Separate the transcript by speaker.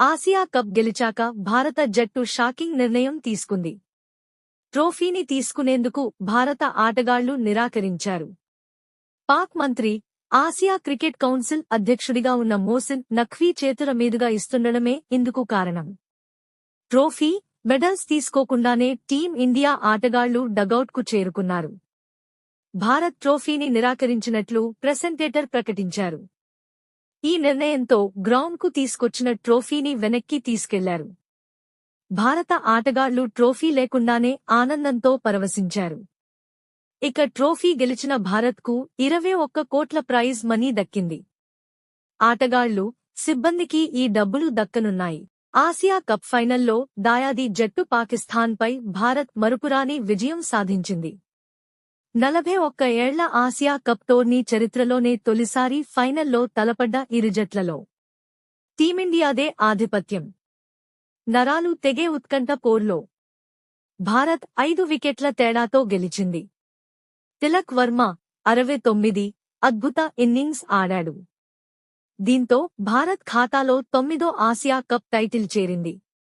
Speaker 1: Asia cup గెలిచాక భారత జట్టు shocking నిర్ణయం తీసుకుంది. ట్రోఫీని తీసుకునేందుకు భారత ఆటగాళ్ళు నిరాకరించారు. పాక్ మంత్రి ఆసియా క్రికెట్ కౌన్సిల్ అధ్యక్షుడిగా ఉన్న మోసిన్ నఖ్వీ చేతుల మీదుగా ఇస్తుండడమే ఇందుకు కారణం. ట్రోఫీ మెడల్స్ తీసుకోకుండానే టీం ఇండియా ఆటగాళ్ళు డగౌట్కు చేరుకున్నారు. భారత్ ట్రోఫీని నిరాకరించినట్లు ప్రెసెంటేటర్ ప్రకటించారు. ఈ నిర్ణయంతో గ్రౌండ్కు తీసుకొచ్చిన ట్రోఫీని వెనక్కి తీసుకెళ్ళారు. భారత ఆటగాళ్ళు ట్రోఫీ లేకుండానే ఆనందంతో పరవశించారు. ఇక ట్రోఫీ గెలిచిన భారత్కు ఇరవై ఒక్క కోట్ల ప్రైజ్ మనీ దక్కింది. ఆటగాళ్ళు సిబ్బందికి ఈ డబ్బులు దక్కనున్నాయి. ఆసియా కప్ ఫైనల్లో దాయాది జట్టు పాకిస్థాన్పై భారత్ మరుపురాని విజయం సాధించింది. నలభై ఒక్క ఏళ్ళ ఆసియా కప్ టోర్నీ చరిత్రలోనే తొలిసారి ఫైనల్లో తలపడ్డ ఇరు జట్లలో. టీమిండియాదే ఆధిపత్యం. నరాలు తెగే ఉత్కంఠ పోర్లో. భారత్ ఐదు వికెట్ల తేడాతో గెలిచింది. తిలక్ వర్మ అరవై తొమ్మిది అద్భుత ఇన్నింగ్స్ ఆడాడు. దీంతో భారత్ ఖాతాలో తొమ్మిదో ఆసియా కప్ టైటిల్ చేరింది.